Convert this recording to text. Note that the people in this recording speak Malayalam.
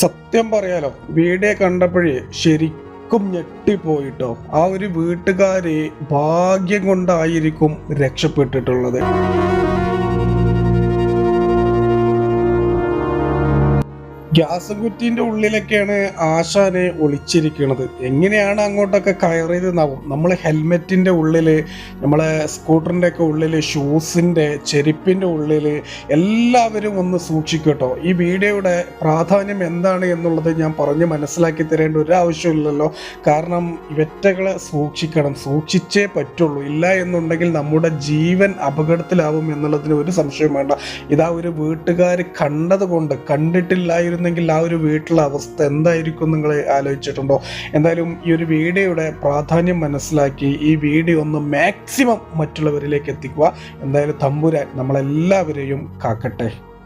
സത്യം പറയാലോ വീഡിയോ കണ്ടപ്പോഴേ ശരിക്കും ഞെട്ടിപ്പോയിട്ടോ. ആ ഒരു വീട്ടുകാരെ ഭാഗ്യം കൊണ്ടായിരിക്കും രക്ഷപ്പെട്ടിട്ടുള്ളത്. ഗ്യാസ് കുറ്റിന്റെ ഉള്ളിലൊക്കെയാണ് ആശാനെ ഒളിച്ചിരിക്കുന്നത് എങ്ങനെയാണ് അങ്ങോട്ടൊക്കെ കയറിയത് എന്നാവും നമ്മൾ ഹെൽമെറ്റിന്റെ ഉള്ളിൽ നമ്മളെ സ്കൂട്ടറിന്റെ ഒക്കെ ഉള്ളിൽ ഷൂസിന്റെ ചെരുപ്പിന്റെ ഉള്ളിൽ എല്ലാവരും ഒന്ന് സൂക്ഷിക്കട്ടോ ഈ വീഡിയോയുടെ പ്രാധാന്യം എന്താണ് എന്നുള്ളത് ഞാൻ പറഞ്ഞ് മനസ്സിലാക്കി തരേണ്ട ഒരു ആവശ്യമില്ലല്ലോ കാരണം വെറ്റകളെ സൂക്ഷിക്കണം. സൂക്ഷിച്ചേ പറ്റുള്ളൂ. ഇല്ല എന്നുണ്ടെങ്കിൽ നമ്മുടെ ജീവൻ അപകടത്തിലാവും എന്നുള്ളതിന് ഒരു സംശയം വേണ്ട. ഇതാ ഒരു വീട്ടുകാർ കണ്ടതുകൊണ്ട് കണ്ടിട്ടില്ലായിരുന്നെങ്കിൽ ആ ഒരു വീട്ടിലെ അവസ്ഥ എന്തായിരിക്കും നിങ്ങൾ ആലോചിച്ചിട്ടുണ്ടോ? എന്തായാലും ഈ ഒരു വീഡിയോയുടെ പ്രാധാന്യം മനസ്സിലാക്കി ഈ വീഡിയോ ഒന്ന് മാക്സിമം മറ്റുള്ളവരിലേക്ക് എത്തിക്കുക. എന്തായാലും തമ്പുരാൻ നമ്മളെല്ലാവരെയും കാക്കട്ടെ.